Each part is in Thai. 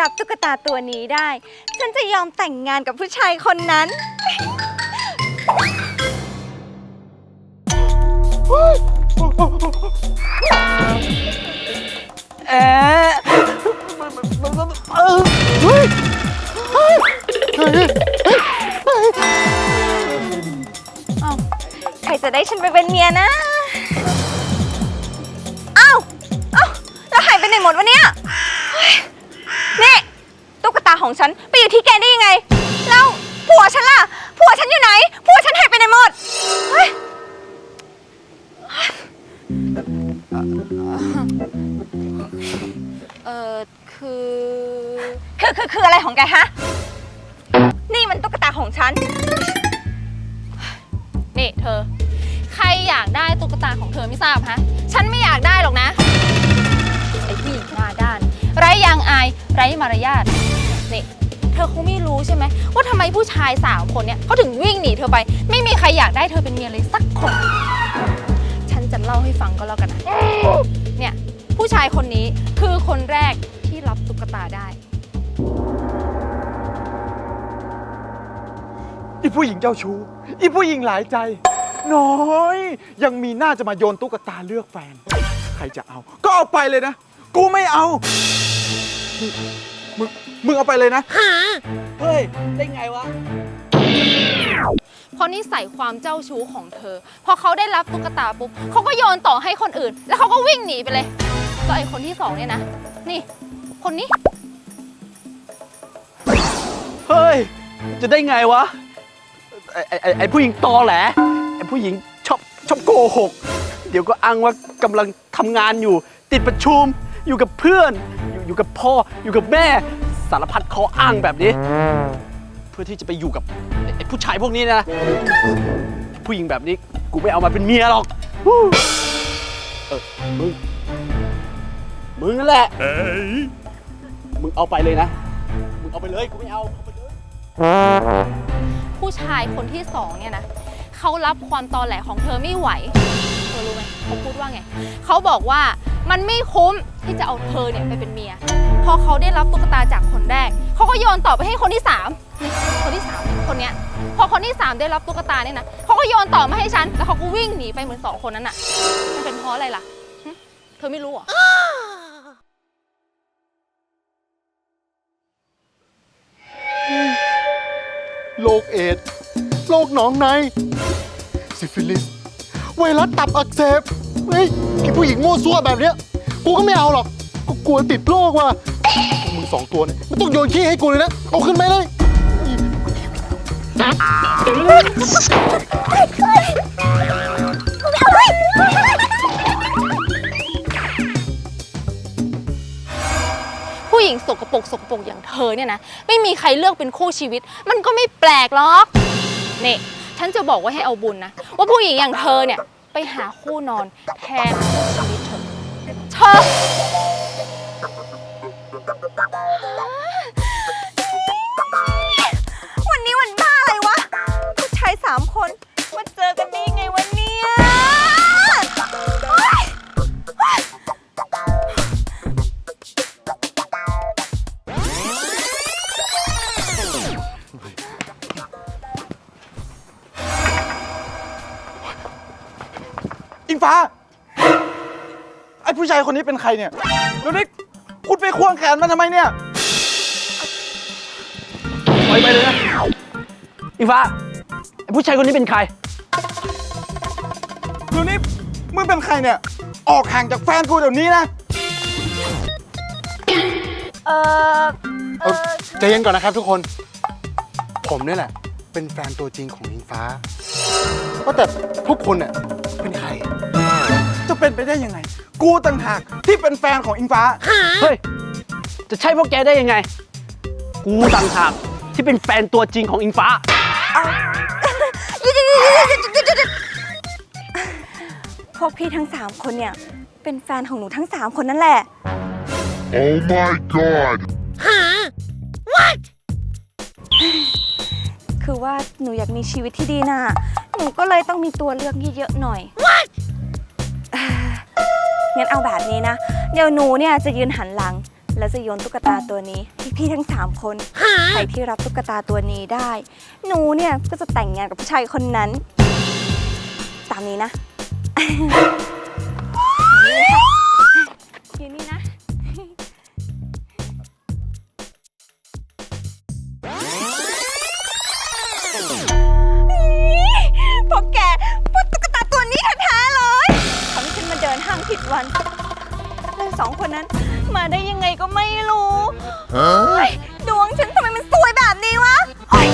รับตุ๊กตาตัวนี้ได้ ฉันจะยอมแต่งงานกับผู้ชายคนนั้นเอ๊ะเออเฮ้ยเฮ้ยเฮ้ยอ้าใครจะได้ฉันไปเป็นเมียนะ อ้าว อ้าว แล้วหายไปไหนหมดวะเนี่ย ตาของฉันไปอยู่ที่แกได้ยังไง แล้วผัวฉันล่ะ ผัวฉันอยู่ไหน ผัวฉันหายไปไหนหมดเฮ้ยเออคือคือคือคืออะไรของแกฮะ นี่มันตุ๊กตาของฉัน นี่เธอ ใครอยากได้ตุ๊กตาของเธอไม่ทราบฮะ ฉันไม่อยากได้หรอกนะ ไอ้ผู้หญิงหน้าด้าน ไร้ยางอาย ไร้มารยาท นี่เธอคงไม่รู้ใช่ไหมว่าทำไมผู้ชายสามคนเนี่ยเขาถึงวิ่งหนีเธอไป ไม่มีใครอยากได้เธอเป็นเมียเลยสักคน ฉันจะเล่าให้ฟังก็แล้วกันนะเนี่ย ผู้ชายคนนี้คือคนแรกที่รับตุ๊กตาได้อีผู้หญิงเจ้าชู้อีผู้หญิงหลายใจ น้อย ยังมีหน้าจะมาโยนตุ๊กตาเลือกแฟน ใครจะเอา ก็เอาไปเลยนะ กูไม่เอา มึงมึงเอาไปเลยนะเฮ้ย ได้ไงวะ เพราะนิสัยความเจ้าชู้ของเธอ พอเขาได้รับตุ๊กตาปุ๊บเขาก็โยนต่อให้คนอื่น แล้วเขาก็วิ่งหนีไปเลยแล้วไอ้คนที่สองเนี่ยนะ นี่ คนนี้ เฮ้ย จะได้ไงวะ ไอ้ไอ้ไอ้ไอ้ผู้หญิงตอแหลไอ้ผู้หญิงชอบชอบโกหก เดี๋ยวก็อ้างว่ากำลังทำงานอยู่ ติดประชุมอยู่กับเพื่อน อยู่อยู่กับพ่ออยู่กับแม่สารพัดข้ออ้างแบบนี้ เพื่อที่จะไปอยู่กับไอ้ไอ้ผู้ชายพวกนี้นะ ผู้หญิงแบบนี้กูไม่เอามาเป็นเมียหรอกฮู้เออมึงมึงนั่นแหละมึงเอาไปเลยนะ มึงเอาไปเลยกูไม่เอาเอาไปเลย ผู้ชายคนที่สองเนี่ยนะเขารับความตอแหลของเธอไม่ไหวเธอรู้ไหมเขาพูดว่าไงเขาบอกว่ามันไม่คุ้ม ที่จะเอาเธอเนี่ยไปเป็นเมีย พอเขาได้รับตุ๊กตาจากคนแรก เขาก็โยนต่อไปให้คนที่สามนี่คนที่สามคนเนี้ย พอคนที่สามได้รับตุ๊กตาเนี่ยนะเขาก็โยนต่อมาให้ฉัน แล้วเขาก็วิ่งหนีไปเหมือนสองคนนั้นน่ะ มันเป็นเพราะอะไรล่ะหึเธอไม่รู้เหรอ โรคเอดส์โรคหนองใน ซิฟิลิส ไวรัสตับอักเสบ เฮ้ยไอผู้หญิงโง่ซั่วแบบเนี้ย กูก็ไม่เอาหรอก กูกลัวติดโรคว่ะพวกมึงสองตัวเนี่ยไม่ต้องโยนขี้ให้กูเลยนะ เอาขึ้นไปเลยผู้หญิงสกปรกสกปรกอย่างเธอเนี่ยนะ ไม่มีใครเลือกเป็นคู่ชีวิต มันก็ไม่แปลกหรอกนี่ฉันจะบอกว่าให้เอาบุญนะ ว่าผู้หญิงอย่างเธอเนี่ย ไปหาคู่นอนแทนคู่ชีวิต เธอ วันนี้วันบ้าอะไรวะ ผู้ชายสามคน มาเจอกันได้ยังไงวันเนี้ยโอ๊ยโอ๊ยอิงฟ้า ไอ้ผู้ชายคนนี้เป็นใครเนี่ยแล้วนี่คุณไปควงแขนมันทำไมเนี่ยปล่อยไปเลยนะอีฟ้าไอ้ผู้ชายคนนี้เป็นใครดูนี่มึงเป็นใครเนี่ย ออกห่างจากแฟนกูเดี๋ยวนี้นะ เออเออใจเย็นก่อนนะครับทุกคน ผมเนี่ยแหละ เป็นแฟนตัวจริงของอิงฟ้าว่าแต่ทุกคนเนี่ยเป็นใคร จะเป็นไปได้ยังไง กูต่างหากที่เป็นแฟนของอิงฟ้า เฮ้ย จะใช่พวกแกได้ยังไง กูต่างหากที่เป็นแฟนตัวจริงของอิงฟ้า พวกพี่ทั้งสามคนเนี่ย เป็นแฟนของหนูทั้งสามคนนั่นแหละ Oh my god. คือว่าหนูอยากมีชีวิตที่ดีน่ะ หนูก็เลยต้องมีตัวเลือกเยอะๆหน่อยเอ่อ งั้นเอาแบบนี้นะ เดี๋ยวหนูเนี่ยจะยืนหันหลัง แล้วจะโยนตุ๊กตาตัวนี้ให้พี่ทั้งสามคนใครที่รับตุ๊กตาตัวนี้ได้ หนูเนี่ยก็จะแต่งงานกับผู้ชายคนนั้น ตามนี้นะอยู่นี่นะ ผิดวันแล้วสองคนนั้น มาได้ยังไงก็ไม่รู้เฮ้ยดวงฉันทำไมมันซวยแบบนี้วะเฮ้ย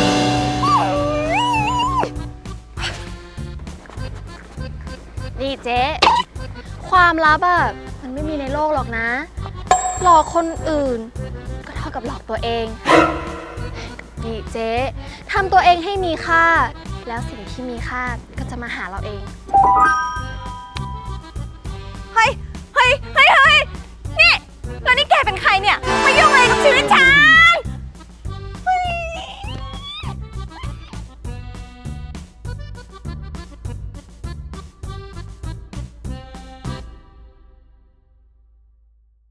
นี่เจ๊ ความลับอะมันไม่มีในโลกหรอกนะ หลอกคนอื่น ก็เท่ากับหลอกตัวเอง นี่เจ๊ทำตัวเองให้มีค่า แล้วสิ่งที่มีค่าก็จะมาหาเราเองเฮ้ย เฮ้ย เฮ้ย เฮ้ย นี่ แล้วนี่แกเป็นใครเนี่ย มายุ่งอะไรกับชีวิต